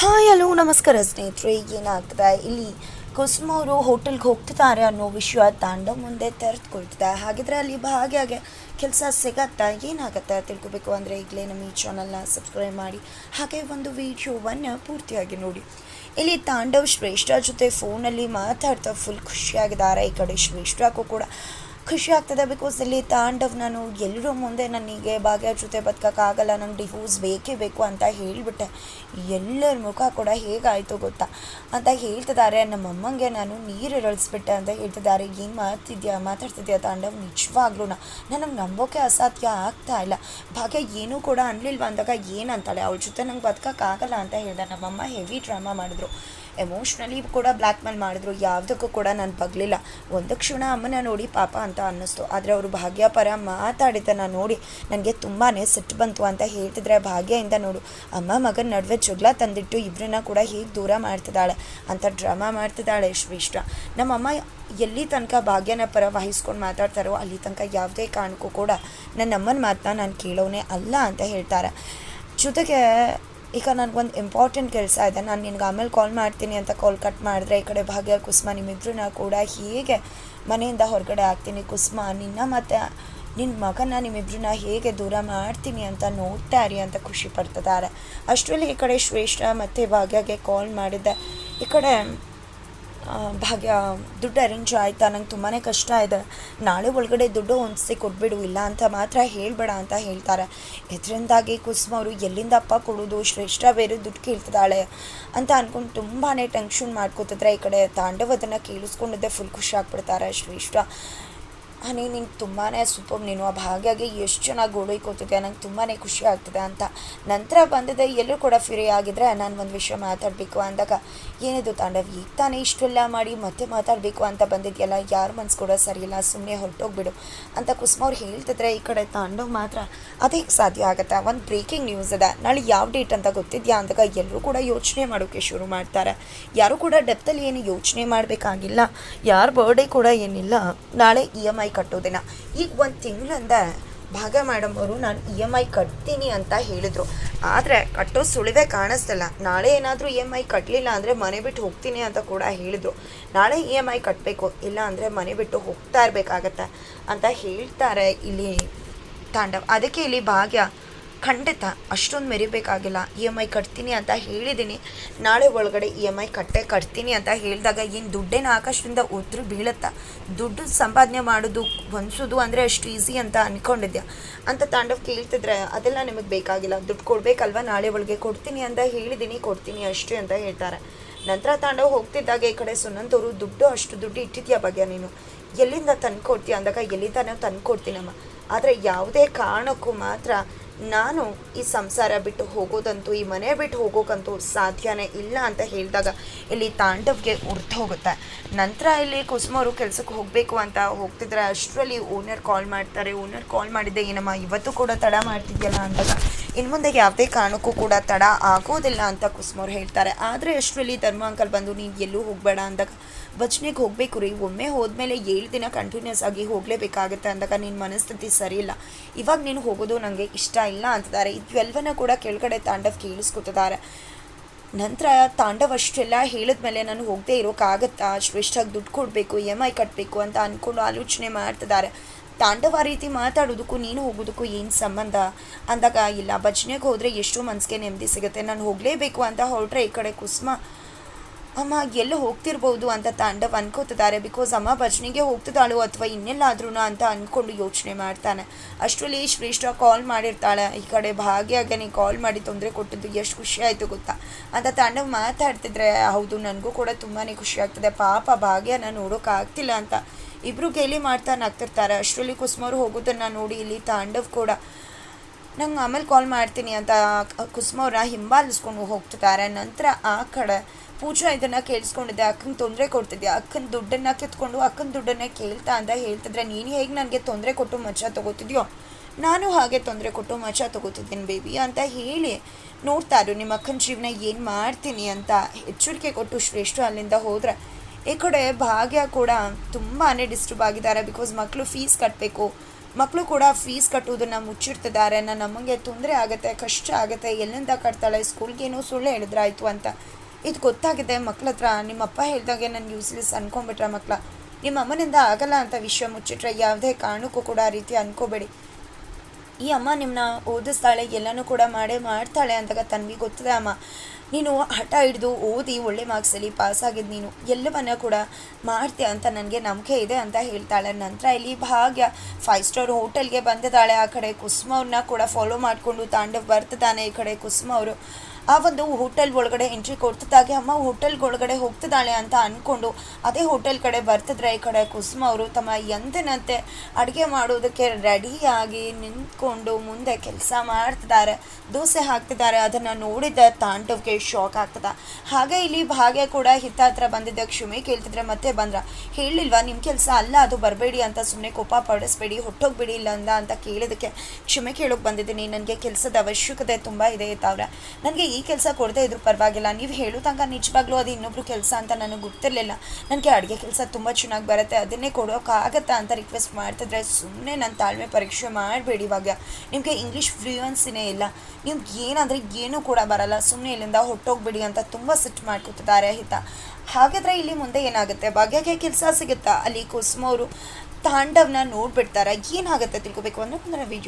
Hi, hello, ನಮಸ್ಕಾರ ಸ್ನೇಹಿತರೆ, ಏನಾಗ್ತದೆ? ಇಲ್ಲಿ ಕುಸುಮ ಅವರು ಹೋಟೆಲ್ಗೆ ಹೋಗ್ತಿದ್ದಾರೆ ಅನ್ನೋ ವಿಷಯ ತಾಂಡ ಮುಂದೆ ತೆರೆದುಕೊಳ್ತಿದೆ. ಹಾಗಿದ್ರೆ ಅಲ್ಲಿ ಭಾಗಿಯಾಗೆ ಕೆಲಸ ಸಿಗತ್ತಾ? ಏನಾಗತ್ತೆ? ತಿಳ್ಕೊಬೇಕು ಅಂದರೆ ಈಗಲೇ ನಮ್ಮ ಈ ಚಾನಲ್ನ ಸಬ್ಸ್ಕ್ರೈಬ್ ಮಾಡಿ. ಹಾಗೆ ಒಂದು ವಿಡಿಯೋವನ್ನು ಪೂರ್ತಿಯಾಗಿ ನೋಡಿ. ಇಲ್ಲಿ ತಾಂಡವ್ ಶ್ರೇಷ್ಠ ಜೊತೆ ಫೋನಲ್ಲಿ ಮಾತಾಡ್ತಾ ಫುಲ್ ಖುಷಿಯಾಗಿದ್ದಾರೆ. ಈ ಕಡೆ ಶ್ರೇಷ್ಠಕ್ಕೂ ಕೂಡ ಖುಷಿ ಆಗ್ತದೆ ಬಿಕಾಸ್ ಇಲ್ಲಿ ತಾಂಡವ್ ನಾನು ಎಲ್ಲರೂ ಮುಂದೆ ನನಗೆ ಭಾಗ್ಯ ಜೊತೆ ಬದುಕೋಕ್ಕಾಗಲ್ಲ, ನಂಗೆ ಡಿವೋರ್ಸ್ ಬೇಕೇ ಬೇಕು ಅಂತ ಹೇಳಿಬಿಟ್ಟೆ. ಎಲ್ಲರ ಮುಖ ಕೂಡ ಹೇಗಾಯಿತು ಗೊತ್ತಾ? ಅಂತ ಹೇಳ್ತಿದ್ದಾರೆ. ನಮ್ಮಮ್ಮಂಗೆ ನಾನು ನೀರು ಇರಳಿಸ್ಬಿಟ್ಟೆ ಅಂತ ಹೇಳ್ತಿದ್ದಾರೆ. ಏನು ಮಾಡ್ತಿದ್ಯಾ? ಮಾತಾಡ್ತಿದ್ಯಾ ತಾಂಡವ್? ನಿಜವಾಗ್ಲೂ ನನಗೆ ನಂಬೋಕೆ ಅಸಾಧ್ಯ ಆಗ್ತಾ ಇಲ್ಲ. ಭಾಗ್ಯ ಏನೂ ಕೂಡ ಅನ್ಲಿಲ್ವ ಅಂದಾಗ ಏನಂತಾಳೆ ಅವಳ ಜೊತೆ ನಂಗೆ ಬದುಕೋಕ್ಕಾಗಲ್ಲ ಅಂತ ಹೇಳ್ದೆ. ನಮ್ಮಮ್ಮ ಹೆವಿ ಡ್ರಾಮಾ ಮಾಡಿದ್ರು. ಎಮೋಷ್ನಲಿ ಕೂಡ ಬ್ಲ್ಯಾಕ್ ಮೇಲ್ ಮಾಡಿದ್ರು, ಯಾವುದಕ್ಕೂ ಕೂಡ ನಾನು ಬಗ್ಲಿಲ್ಲ. ಒಂದು ಕ್ಷಣ ಅಮ್ಮನ ನೋಡಿ ಪಾಪ ಅಂತ ಅನ್ನಿಸ್ತು. ಆದರೆ ಅವರು ಭಾಗ್ಯ ಪರ ಮಾತಾಡಿದ್ದನ್ನು ನೋಡಿ ನನಗೆ ತುಂಬಾ ಸಿಟ್ಟು ಬಂತು ಅಂತ ಹೇಳ್ತಿದ್ರೆ ಭಾಗ್ಯದಿಂದ ನೋಡು. ಅಮ್ಮ ಮಗನ ನಡುವೆ ಜಗಳ ತಂದಿಟ್ಟು ಇಬ್ಬರನ್ನ ಕೂಡ ಹೀಗೆ ದೂರ ಮಾಡ್ತಿದ್ದಾಳೆ ಅಂತ ಡ್ರಾಮಾ ಮಾಡ್ತಿದ್ದಾಳೆ ಶ್ರೇಷ್ಠ. ನಮ್ಮಮ್ಮ ಎಲ್ಲಿ ತನಕ ಭಾಗ್ಯನ ಪರ ವಹಿಸ್ಕೊಂಡು ಮಾತಾಡ್ತಾರೋ ಅಲ್ಲಿ ತನಕ ಯಾವುದೇ ಕಾರಣಕ್ಕೂ ಕೂಡ ನನ್ನ ಅಮ್ಮನ ಮಾತನ್ನ ನಾನು ಕೇಳೋನೇ ಅಲ್ಲ ಅಂತ ಹೇಳ್ತಾರೆ. ಜೊತೆಗೆ ಈಗ ನನಗೊಂದು ಇಂಪಾರ್ಟೆಂಟ್ ಕೆಲಸ ಇದೆ. ನಾನು ನಿನಗೆ ಆಮೇಲೆ ಕಾಲ್ ಮಾಡ್ತೀನಿ ಅಂತ ಕಾಲ್ ಕಟ್ ಮಾಡಿದ್ರೆ ಈ ಕಡೆ ಭಾಗ್ಯ, ಕುಸುಮ ನಿಮ್ಮಿಬ್ಬರನ್ನ ಕೂಡ ಹೇಗೆ ಮನೆಯಿಂದ ಹೊರಗಡೆ ಹಾಕ್ತೀನಿ. ಕುಸುಮ, ನಿನ್ನ ಮತ್ತು ನಿನ್ನ ಮಗನ ನಿಮ್ಮಿಬ್ರನ್ನ ಹೇಗೆ ದೂರ ಮಾಡ್ತೀನಿ ಅಂತ ನೋಡ್ತಾ ಅಂತ ಖುಷಿ ಪಡ್ತಿದ್ದಾರೆ. ಅಷ್ಟರಲ್ಲಿ ಈ ಕಡೆ ಶ್ರೇಷ್ಠ ಮತ್ತು ಭಾಗ್ಯಗೆ ಕಾಲ್ ಮಾಡಿದ್ದೆ. ಈ ಕಡೆ ಭಾಗ್ಯ, ದುಡ್ಡು ಅರೇಂಜ್ ಆಯಿತಾ? ನಂಗೆ ತುಂಬಾ ಕಷ್ಟ ಇದೆ. ನಾಳೆ ಒಳಗಡೆ ದುಡ್ಡು ಹೊಂದಿಸಿ ಕೊಟ್ಬಿಡು, ಇಲ್ಲ ಅಂತ ಮಾತ್ರ ಹೇಳಬೇಡ ಅಂತ ಹೇಳ್ತಾರೆ. ಇದರಿಂದಾಗಿ ಕುಸುಮ ಅವರು ಎಲ್ಲಿಂದಪ್ಪ ಕೊಡೋದು? ಶ್ರೇಷ್ಠ ಬೇರೆ ದುಡ್ಡು ಕೇಳ್ತಿದ್ದಾಳೆ. ಅಂತ ಅಂದ್ಕೊಂಡು ತುಂಬಾ ಟೆನ್ಷನ್ ಮಾಡ್ಕೋತಿದ್ರೆ ಈ ಕಡೆ ತಾಂಡವದನ್ನು ಕೇಳಿಸ್ಕೊಂಡಿದ್ದೆ. ಫುಲ್ ಖುಷಿ ಆಗ್ಬಿಡ್ತಾರೆ ಶ್ರೇಷ್ಠ. ಹನಿ, ನಿಂಗೆ ತುಂಬಾ ಸೂಪರ್ ನೀನು. ಆ ಭಾಗ್ಯಾಗೆ ಎಷ್ಟು ಚೆನ್ನಾಗಿ ಗೋಳೈಕೋತಿದ್ದೆ ನಂಗೆ ತುಂಬಾ ಖುಷಿ ಆಗ್ತದೆ ಅಂತ. ನಂತರ ಬಂದಿದೆ ಎಲ್ಲರೂ ಕೂಡ ಫ್ರೀ ಆಗಿದ್ರೆ ನಾನು ಒಂದು ವಿಷಯ ಮಾತಾಡಬೇಕು ಅಂದಾಗ, ಏನಿದು ತಾಂಡವ್, ಈಗ ತಾನೇ ಇಷ್ಟೆಲ್ಲ ಮಾಡಿ ಮತ್ತೆ ಮಾತಾಡಬೇಕು ಅಂತ ಬಂದಿದೆಯಲ್ಲ? ಯಾರ ಮನ್ಸು ಕೂಡ ಸರಿಯಿಲ್ಲ ಸುಮ್ಮನೆ ಹೊರಟೋಗ್ಬಿಡು. ಅಂತ ಕುಸುಮ ಅವ್ರು ಹೇಳ್ತಿದ್ರೆ, ಈ ಕಡೆ ತಾಂಡವ್ ಮಾತ್ರ, ಅದೇ ಸಾಧ್ಯ ಆಗುತ್ತೆ? ಒಂದು ಬ್ರೇಕಿಂಗ್ ನ್ಯೂಸ್ ಇದೆ. ನಾಳೆ ಯಾವ ಡೇಟ್ ಅಂತ ಗೊತ್ತಿದ್ಯಾ? ಅಂದಾಗ, ಎಲ್ಲರೂ ಕೂಡ ಯೋಚನೆ ಮಾಡೋಕ್ಕೆ ಶುರು ಮಾಡ್ತಾರೆ. ಯಾರು ಕೂಡ ಡೆಪ್ತಲ್ಲಿ ಏನು ಯೋಚನೆ ಮಾಡಬೇಕಾಗಿಲ್ಲ. ಯಾರ ಬರ್ಡೇ ಕೂಡ ಏನಿಲ್ಲ. ನಾಳೆ ಇ ಎಂ ಐ ಕಟ್ಟೋದಿನ. ಈಗ ಒಂದು ತಿಂಗಳಂದ ಭಾಗ ಮೇಡಮ್ ಅವರು ನಾನು ಇ ಎಂ ಐ ಕಟ್ತೀನಿ ಅಂತ ಹೇಳಿದರು. ಆದರೆ ಕಟ್ಟೋ ಸುಳಿವೆ ಕಾಣಿಸ್ತಲ್ಲ. ನಾಳೆ ಏನಾದರೂ ಇ ಎಂ ಐ ಕಟ್ಟಲಿಲ್ಲ ಅಂದರೆ ಮನೆ ಬಿಟ್ಟು ಹೋಗ್ತೀನಿ ಅಂತ ಕೂಡ ಹೇಳಿದರು. ನಾಳೆ ಇ ಎಂ ಐ ಕಟ್ಟಬೇಕು ಇಲ್ಲ ಅಂದರೆ ಮನೆ ಬಿಟ್ಟು ಹೋಗ್ತಾ ಇರಬೇಕಾಗತ್ತೆ ಅಂತ ಹೇಳ್ತಾರೆ ಇಲ್ಲಿ ತಾಂಡವ್. ಅದಕ್ಕೆ ಇಲ್ಲಿ ಭಾಗ್ಯ ಖಂಡಿತ, ಅಷ್ಟೊಂದು ಮೆರಿಬೇಕಾಗಿಲ್ಲ. ಇ ಎಂ ಐ ಕಟ್ತೀನಿ ಅಂತ ಹೇಳಿದ್ದೀನಿ ನಾಳೆ ಒಳಗಡೆ ಇ ಎಂ ಐ ಕಟ್ಟೆ ಕಟ್ತೀನಿ ಅಂತ ಹೇಳಿದಾಗ ಏನು ದುಡ್ಡೇನು ಆಕಾಶದಿಂದ ಉದ್ರು ಬೀಳುತ್ತಾ? ದುಡ್ಡು ಸಂಪಾದನೆ ಮಾಡೋದು, ಹೊಂದಿಸೋದು ಅಂದರೆ ಅಷ್ಟು ಈಸಿ ಅಂತ ಅಂದ್ಕೊಂಡಿದ್ಯಾ ಅಂತ ತಾಂಡವ್ ಕೇಳ್ತಿದ್ರೆ, ಅದೆಲ್ಲ ನಿಮಗೆ ಬೇಕಾಗಿಲ್ಲ. ದುಡ್ಡು ಕೊಡಬೇಕಲ್ವ? ನಾಳೆ ಒಳಗೆ ಕೊಡ್ತೀನಿ ಅಂತ ಹೇಳಿದ್ದೀನಿ ಕೊಡ್ತೀನಿ ಅಷ್ಟು ಅಂತ ಹೇಳ್ತಾರೆ. ನಂತರ ತಾಂಡವ್ ಹೋಗ್ತಿದ್ದಾಗ ಈ ಕಡೆ ಸುನಂತವರು ದುಡ್ಡು ಅಷ್ಟು ದುಡ್ಡು ಇಟ್ಟಿದ್ಯಾ ಬಗ್ಗೆ ನೀನು? ಎಲ್ಲಿಂದ ತಂದು ಕೊಡ್ತೀಯ ಅಂದಾಗ, ಎಲ್ಲಿಂದ ನಾವು ತಂದು ಕೊಡ್ತೀನಮ್ಮ ಆದರೆ ಯಾವುದೇ ಕಾರಣಕ್ಕೂ ಮಾತ್ರ ನಾನು ಈ ಸಂಸಾರ ಬಿಟ್ಟು ಹೋಗೋದಂತೂ, ಈ ಮನೆ ಬಿಟ್ಟು ಹೋಗೋಕ್ಕಂತೂ ಸಾಧ್ಯನೇ ಇಲ್ಲ ಅಂತ ಹೇಳಿದಾಗ ಇಲ್ಲಿ ತಾಂಡವ್ಗೆ ಉರ್ದು ಹೋಗುತ್ತೆ ನಂತರ ಇಲ್ಲಿ ಕುಸುಮವರು ಕೆಲಸಕ್ಕೆ ಹೋಗಬೇಕು ಅಂತ ಹೋಗ್ತಿದ್ರೆ ಅಷ್ಟರಲ್ಲಿ ಓನರ್ ಕಾಲ್ ಮಾಡ್ತಾರೆ. ಓನರ್ ಕಾಲ್ ಮಾಡಿದ್ದೆ, ಏನಮ್ಮ, ಇವತ್ತು ಕೂಡ ತಡ ಮಾಡ್ತಿದ್ಯಲ್ಲ? ಅಂದಾಗ ಇನ್ನು ಮುಂದೆ ಯಾವುದೇ ಕಾರಣಕ್ಕೂ ಕೂಡ ತಡ ಆಗೋದಿಲ್ಲ ಅಂತ ಕುಸುಮವ್ರು ಹೇಳ್ತಾರೆ. ಆದರೆ ಅಷ್ಟರಲ್ಲಿ ಧರ್ಮ ಅಂಕಲ್ ಬಂದು ನೀವು ಎಲ್ಲೂ ಹೋಗಬೇಡ ಅಂದಾಗ, ಭಜನೆಗೆ ಹೋಗಬೇಕು ರೀ. ಒಮ್ಮೆ ಹೋದ್ಮೇಲೆ ಏಳು ದಿನ ಕಂಟಿನ್ಯೂಸ್ ಆಗಿ ಹೋಗಲೇಬೇಕಾಗುತ್ತೆ ಅಂದಾಗ ನಿನ್ನ ಮನಸ್ಥಿತಿ ಸರಿ ಇಲ್ಲ ಇವಾಗ ನೀನು ಹೋಗೋದು ನನಗೆ ಇಷ್ಟ ಇಲ್ಲ ಅಂತಿದ್ದಾರೆ. ಇವೆಲ್ಲವನ್ನ ಕೂಡ ಕೆಳಗಡೆ ತಾಂಡವ್ ಕೇಳಿಸ್ಕೊತಿದ್ದಾರೆ. ನಂತರ ತಾಂಡವ್ ಅಷ್ಟೆಲ್ಲ ಹೇಳಿದ್ಮೇಲೆ, ನಾನು ಹೋಗದೆ ಇರೋಕ್ಕಾಗತ್ತಾ ಶ್ರೇಷ್ಠಾಗಿ ದುಡ್ಡು ಕೊಡಬೇಕು ಎಂ ಐ ಕಟ್ಟಬೇಕು ಅಂತ ಅಂದ್ಕೊಂಡು ಆಲೋಚನೆ ಮಾಡ್ತಿದ್ದಾರೆ. ತಾಂಡವ ರೀತಿ ಮಾತಾಡೋದಕ್ಕೂ ನೀನು ಹೋಗೋದಕ್ಕೂ ಏನು ಸಂಬಂಧ? ಅಂದಾಗ, ಇಲ್ಲ, ಭಜನೆಗೆ ಹೋದರೆ ಎಷ್ಟು ಮನಸ್ಸಿಗೆ ನೆಮ್ಮದಿ ಸಿಗುತ್ತೆ. ನಾನು ಹೋಗಲೇಬೇಕು ಅಂತ ಹೊರಟ್ರೆ ಈ ಕಡೆ ಕುಸುಮ ಅಮ್ಮ, ಎಲ್ಲ ಹೋಗ್ತಿರ್ಬೋದು ಅಂತ ತಾಂಡವ್ ಅನ್ಕೋತಿದ್ದಾರೆ. ಬಿಕಾಸ್ ಅಮ್ಮ ಭಜನೆಗೆ ಹೋಗ್ತಿದ್ದಾಳು ಅಥವಾ ಇನ್ನೆಲ್ಲಾದ್ರೂ ಅಂತ ಅಂದ್ಕೊಂಡು ಯೋಚನೆ ಮಾಡ್ತಾನೆ. ಅಷ್ಟರಲ್ಲಿ ಶ್ರೇಷ್ಠ ಕಾಲ್ ಮಾಡಿರ್ತಾಳೆ. ಈ ಕಡೆ ಭಾಗ್ಯಾಗೆ ನೀ ಕಾಲ್ ಮಾಡಿ ತೊಂದರೆ ಕೊಟ್ಟಿದ್ದು ಎಷ್ಟು ಖುಷಿ ಆಯಿತು ಗೊತ್ತಾ? ಅಂತ ತಾಂಡವ್ ಮಾತಾಡ್ತಿದ್ರೆ, ಹೌದು, ನನಗೂ ಕೂಡ ತುಂಬಾ ಖುಷಿ ಆಗ್ತದೆ. ಪಾಪ ಭಾಗ್ಯನ ನೋಡೋಕ್ಕಾಗ್ತಿಲ್ಲ ಅಂತ. ಇಬ್ಬರು ಗೇಲಿ ಮಾಡ್ತಾ ನಗ್ತಿರ್ತಾರೆ. ಅಷ್ಟರಲ್ಲಿ ಕುಸುಮವ್ರು ಹೋಗೋದನ್ನು ನೋಡಿ ಇಲ್ಲಿ ತಾಂಡವ್ ಕೂಡ, ನಂಗೆ ಆಮೇಲೆ ಕಾಲ್ ಮಾಡ್ತೀನಿ ಅಂತ ಕುಸುಮವ್ರ ಹಿಂಬಾಲಿಸ್ಕೊಂಡು ಹೋಗ್ತಿದ್ದಾರೆ. ನಂತರ ಆ ಕಡೆ ಪೂಜಾ ಇದನ್ನು ಕೇಳಿಸ್ಕೊಂಡಿದ್ದೆ. ಅಕ್ಕನ ತೊಂದರೆ ಕೊಡ್ತಿದ್ದೆ ಅಕ್ಕನ ದುಡ್ಡನ್ನು ಕಿತ್ಕೊಂಡು ಅಕ್ಕನ ದುಡ್ಡನ್ನೇ ಕೇಳ್ತಾ ಅಂತ ಹೇಳ್ತಿದ್ರೆ, ನೀನು ಹೇಗೆ ನನಗೆ ತೊಂದರೆ ಕೊಟ್ಟು ಮಜ ತಗೋತಿದ್ಯೋ? ನಾನು ಹಾಗೆ ತೊಂದರೆ ಕೊಟ್ಟು ಮಜಾ ತಗೋತಿದ್ದೀನಿ ಬೇಬಿ ಅಂತ ಹೇಳಿ ನೋಡ್ತಾ ಇರು ನಿಮ್ಮ ಅಕ್ಕನ ಜೀವನ ಏನು ಮಾಡ್ತೀನಿ ಅಂತ ಎಚ್ಚರಿಕೆ ಕೊಟ್ಟು ಶ್ರೇಷ್ಠ ಅಲ್ಲಿಂದ ಹೋದ್ರೆ, ಈ ಕಡೆ ಭಾಗ್ಯ ಕೂಡ ತುಂಬಾ ಡಿಸ್ಟರ್ಬ್ ಆಗಿದ್ದಾರೆ. ಬಿಕಾಸ್ ಮಕ್ಕಳು ಫೀಸ್ ಕಟ್ಟಬೇಕು ಮಕ್ಕಳು ಕೂಡ ಫೀಸ್ ಕಟ್ಟೋದನ್ನು ಮುಚ್ಚಿಡ್ತಿದ್ದಾರೆ. ನಮಗೆ ತೊಂದರೆ ಆಗುತ್ತೆ, ಕಷ್ಟ ಆಗುತ್ತೆ. ಎಲ್ಲಿಂದ ಕಟ್ತಾಳೆ? ಸ್ಕೂಲ್ಗೇನೋ ಸುಳ್ಳು ಹೇಳಿದ್ರಾಯ್ತು ಅಂತ ಇದು ಗೊತ್ತಾಗಿದೆ ಮಕ್ಳ ಹತ್ರ. ನಿಮ್ಮ ಹೇಳಿದಾಗೆ ನಾನು ಯೂಸ್ಲೆಸ್ ಅನ್ಕೊಂಬಿಟ್ರೆ ಮಕ್ಕಳ ನಿಮ್ಮ ಅಮ್ಮನಿಂದ ಆಗಲ್ಲ ಅಂತ ವಿಷಯ ಮುಚ್ಚಿಟ್ರೆ ಯಾವುದೇ ಕಾರಣಕ್ಕೂ ಕೂಡ ಆ ರೀತಿ ಅನ್ಕೋಬೇಡಿ. ಈ ಅಮ್ಮ ನಿಮ್ಮನ್ನ ಓದಿಸ್ತಾಳೆ, ಎಲ್ಲನೂ ಕೂಡ ಮಾಡೇ ಮಾಡ್ತಾಳೆ ಅಂದಾಗ ತನ್ವಿ ಗೊತ್ತದೆ ಅಮ್ಮ. ನೀನು ಹಠ ಹಿಡಿದು ಓದಿ ಒಳ್ಳೆ ಮಾರ್ಕ್ಸಲ್ಲಿ ಪಾಸ್ ಆಗಿದ್ದು ನೀನು. ಎಲ್ಲವನ್ನ ಕೂಡ ಮಾಡ್ತೀಯ ಅಂತ ನನಗೆ ನಂಬಿಕೆ ಇದೆ ಅಂತ ಹೇಳ್ತಾಳೆ. ನಂತರ ಇಲ್ಲಿ ಭಾಗ್ಯ ಫೈವ್ ಸ್ಟಾರ್ ಹೋಟೆಲ್ಗೆ ಬಂದಿದ್ದಾಳೆ. ಆ ಕಡೆ ಕುಸುಮ ಅವ್ರನ್ನ ಕೂಡ ಫಾಲೋ ಮಾಡಿಕೊಂಡು ತಾಂಡವ್ ಬರ್ತಿದ್ದಾನೆ. ಈ ಕಡೆ ಕುಸುಮ ಅವರು. ಆ ಒಂದು ಹೋಟೆಲ್ ಒಳಗಡೆ ಎಂಟ್ರಿ ಕೊಡ್ತಿದ್ದಾಗೆ ಅಮ್ಮ ಹೋಟೆಲ್ ಒಳಗಡೆ ಹೋಗ್ತಿದ್ದಾಳೆ ಅಂತ ಅಂದ್ಕೊಂಡು ಅದೇ ಹೋಟೆಲ್ ಕಡೆ ಬರ್ತಿದ್ರೆ ಈ ಕಡೆ ಕುಸುಮ ಅವರು ತಮ್ಮ ಎಂದಿನಂತೆ ಅಡುಗೆ ಮಾಡೋದಕ್ಕೆ ರೆಡಿಯಾಗಿ ನಿಂತ್ಕೊಂಡು ಮುಂದೆ ಕೆಲಸ ಮಾಡ್ತಿದ್ದಾರೆ. ದೋಸೆ ಹಾಕ್ತಿದ್ದಾರೆ. ಅದನ್ನು ನೋಡಿದ ತಾಂಡವ್ಗೆ ಶಾಕ್ ಆಗ್ತದ. ಹಾಗೆ ಇಲ್ಲಿ ಭಾಗ್ಯ ಕೂಡ ಹಿತ ಹತ್ರ ಬಂದಿದ್ದ ಕ್ಷಮೆ ಕೇಳ್ತಿದ್ರೆ ಮತ್ತೆ ಬಂದ್ರ. ಹೇಳಿಲ್ವಾ ನಿಮ್ಮ ಕೆಲಸ ಅಲ್ಲ, ಅದು ಬರಬೇಡಿ ಅಂತ ಸುಮ್ಮನೆ ಕೋಪ ಪಡಿಸ್ಬೇಡಿ ಹೊಟ್ಟೋಗ್ಬೇಡಿ ಇಲ್ಲ ಅಂತ ಕೇಳಿದಕ್ಕೆ ಕ್ಷಮೆ ಕೇಳೋಕೆ ಬಂದಿದ್ದೀನಿ. ನನಗೆ ಕೆಲಸದ ಅವಶ್ಯಕತೆ ತುಂಬ ಇದೆ ಇತ್ತವ್ರೆ ನನಗೆ ಈ ಕೆಲಸ ಕೊಡದೇ ಇದ್ರು ಪರವಾಗಿಲ್ಲ. ನೀವು ಹೇಳೋ ತನಕ ನಿಜವಾಗ್ಲೂ ಅದು ಇನ್ನೊಬ್ರು ಕೆಲಸ ಅಂತ ನನಗೆ ಗೊತ್ತಿರಲಿಲ್ಲ. ನನಗೆ ಅಡುಗೆ ಕೆಲಸ ತುಂಬ ಚೆನ್ನಾಗಿ ಬರುತ್ತೆ, ಅದನ್ನೇ ಕೊಡೋಕ್ಕಾಗತ್ತಾ ಅಂತ ರಿಕ್ವೆಸ್ಟ್ ಮಾಡ್ತಿದ್ರೆ ಸುಮ್ಮನೆ ನನ್ನ ತಾಳ್ಮೆ ಪರೀಕ್ಷೆ ಮಾಡಬೇಡಿ ಇವಾಗ. ನಿಮಗೆ ಇಂಗ್ಲೀಷ್ ಫ್ಲೂಯನ್ಸಿನೇ ಇಲ್ಲ. ನಿಮ್ಗೆ ಏನಾದರೆ ಏನೂ ಕೂಡ ಬರಲ್ಲ. ಸುಮ್ಮನೆ ಇಲ್ಲಿಂದ ಹೊಟ್ಟೋಗ್ಬಿಡಿ ಅಂತ ತುಂಬ ಸಿಟ್ಟು ಮಾಡ್ಕೊತಿದ್ದಾರೆ ಹಿತ. ಹಾಗಾದರೆ ಇಲ್ಲಿ ಮುಂದೆ ಏನಾಗುತ್ತೆ? ಭಾಗ್ಯಕ್ಕೆ ಕೆಲಸ ಸಿಗುತ್ತಾ? ಅಲ್ಲಿ ಕುಸುಮ ಅವರು ತಾಂಡವ್ನ ನೋಡ್ಬಿಡ್ತಾರೆ? ಏನಾಗುತ್ತೆ ತಿಳ್ಕೊಬೇಕು ಅಂದರೆ ಮುಂದಿನ ವಿಡಿಯೋ